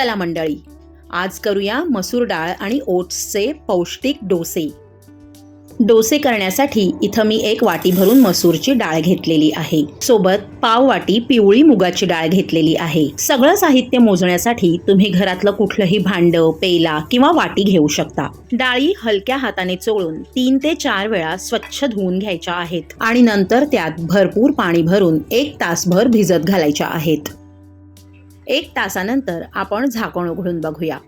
चला मंडळी. आज करूया मसूर डाळ आणि ओट्सचे पौष्टिक डोसे. डोसे करण्यासाठी इथं मी एक वाटी भरून मसूरची डाळ घेतलेली आहे. सोबत पाव वाटी पिवळी मुगाची डाळ घेतलेली आहे. सगळं साहित्य मोजण्यासाठी तुम्ही घरातलं कुठलंही भांड पेला किंवा वाटी घेऊ शकता. डाळी हलक्या हाताने चोळून तीन ते चार वेळा स्वच्छ धुवून घ्यायच्या आहेत आणि नंतर त्यात भरपूर पाणी भरून एक तासभर भिजत घालायच्या आहेत. एक तासानंतर आपण झाकण उघडून बघूया.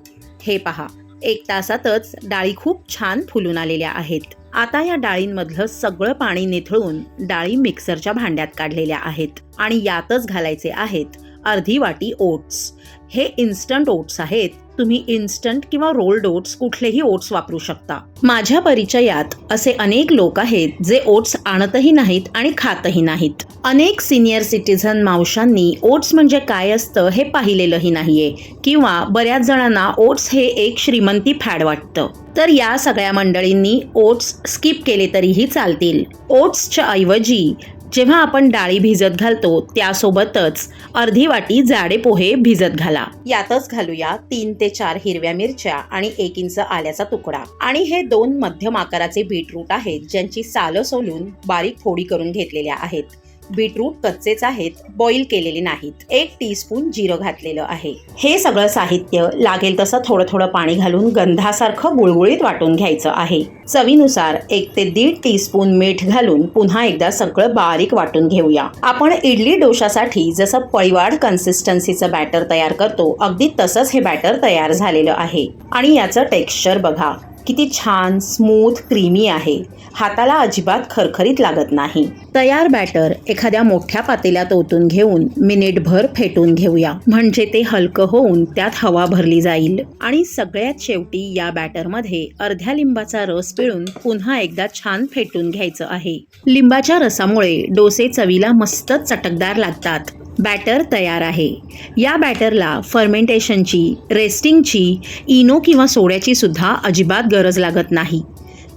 हे पहा एक तासातच डाळी खूप छान फुलून आलेल्या आहेत. आता या डाळींमधलं सगळं पाणी निथळून डाळी मिक्सरच्या भांड्यात काढलेल्या आहेत आणि यातच घालायचे आहेत अर्धी वाटी ओट्स. हे इन्स्टंट ओट्स आहेत तुम्ही इन्स्टंट किंवा रोल्ड ओट्स कुठलेही ओट्स वापरू शकता. माझ्या परिचयात असे अनेक लोक आहेत जे ओट्स आणतही नाहीत आणि खातही नाहीत. अनेक सिनियर सिटीझन मावशांनी ओट्स म्हणजे काय असतं हे पाहिलेलंही नाहीये किंवा बऱ्याच जणांना ओट्स हे एक श्रीमंती फॅड वाटतं. तर या सगळ्या मंडळींनी ओट्स स्किप केले तरीही चालतील. ओट्सच्या ऐवजी जेव्हा आपण डाळी भिजत घालतो त्यासोबतच अर्धी वाटी जाडे पोहे भिजत घाला. यातच घालूया तीन ते चार हिरव्या मिरच्या आणि एक इंच आल्याचा तुकडा. आणि हे दोन मध्यम आकाराचे बीटरूट आहेत ज्यांची सालं सोलून बारीक फोडी करून घेतलेल्या आहेत. बीटरूट कच्चेच आहेत बॉईल केलेले नाहीत. एक टीस्पून जिरं घातलेलं आहे. हे सगळं साहित्य लागेल तसं थोडं थोडं पाणी घालून गंधासारखं गुळगुळीत वाटून घ्यायचं आहे. चवीनुसार एक ते दीड टीस्पून मीठ घालून पुन्हा एकदा सगळं बारीक वाटून घेऊया. आपण इडली डोशासाठी जसं पळीवाड कन्सिस्टन्सीचं बॅटर तयार करतो अगदी तसंच हे बॅटर तयार झालेलं आहे. आणि याचं टेक्स्चर बघा. किती छान स्मूथ क्रीमी आहे. हाताला अजिबात खरखरीत लागत नाही. तयार बॅटर एखाद्या मोठ्या पातेल्यात ओतून घेऊन मिनिटभर फेटून घेऊया. म्हणजे ते हलकं होऊन त्यात हवा भरली जाईल. आणि सगळ्यात शेवटी या बॅटरमध्ये अर्ध्या लिंबाचा रस पिळून पुन्हा एकदा छान फेटून घ्यायचं आहे. लिंबाच्या रसामुळे डोसे चवीला मस्त चटकदार लागतात. बॅटर तयार आहे. या बॅटरला फर्मेंटेशनची रेस्टिंगची इनो किंवा सोड्याची सुद्धा अजिबात गरज लागत नाही.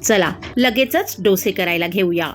चला लगेचच डोसे करायला घेऊया.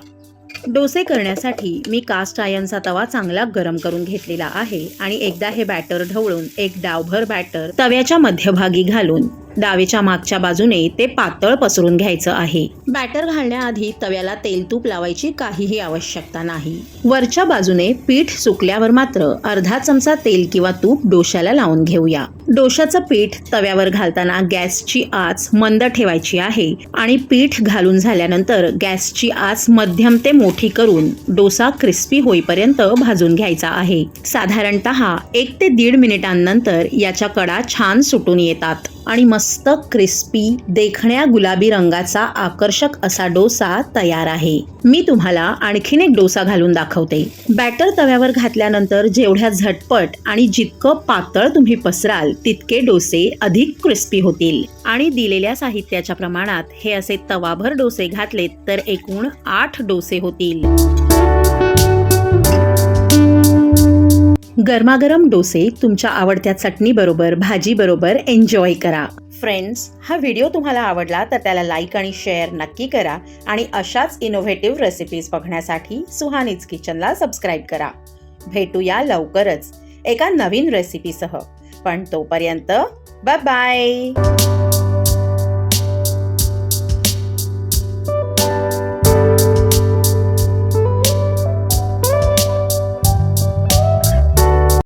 डोसे करण्यासाठी मी कास्ट आयनचा तवा चांगला गरम करून घेतलेला आहे आणि एकदा हे बॅटर ढवळून एक डावभर बॅटर तव्याच्या मध्यभागी घालून डावेच्या मागच्या बाजूने ते पातळ पसरून घ्यायचं आहे. बॅटर घालण्याआधी तव्याला तेल तूप लावायची काहीही आवश्यकता नाही. वरच्या बाजूने पीठ सुकल्यावर मात्र अर्धा चमचा तेल किंवा तूप डोश्याला लावून घेऊया. डोशाचं पीठ तव्यावर घालताना गॅसची आच मंद ठेवायची आहे आणि पीठ घालून झाल्यानंतर गॅसची आच मध्यम ते मोठी करून डोसा क्रिस्पी होईपर्यंत भाजून घ्यायचा आहे. साधारणतः एक ते दीड मिनिटांनंतर याच्या कडा छान सुटून येतात. आणि मस्त क्रिस्पी देखण्या गुलाबी रंगाचा आकर्षक असा डोसा तयार आहे. मी तुम्हाला आणखीन एक डोसा घालून दाखवते. बॅटर तव्यावर घातल्यानंतर जेवढ्या झटपट आणि जितकं पातळ तुम्ही पसराल तितके डोसे अधिक क्रिस्पी होतील. आणि दिलेल्या साहित्याच्या प्रमाणात हे असे तवाभर डोसे घातलेत तर एकूण आठ डोसे होतील. गरमागरम डोसे तुमच्या आवडत्या चटणीबरोबर भाजीबरोबर एन्जॉय करा. फ्रेंड्स हा व्हिडिओ तुम्हाला आवडला तर त्याला लाईक आणि शेअर नक्की करा आणि अशाच इनोव्हेटिव्ह रेसिपीज बघण्यासाठी सुहानीज किचनला सबस्क्राईब करा. भेटूया लवकरच एका नवीन रेसिपीसह पण तोपर्यंत बाय बाय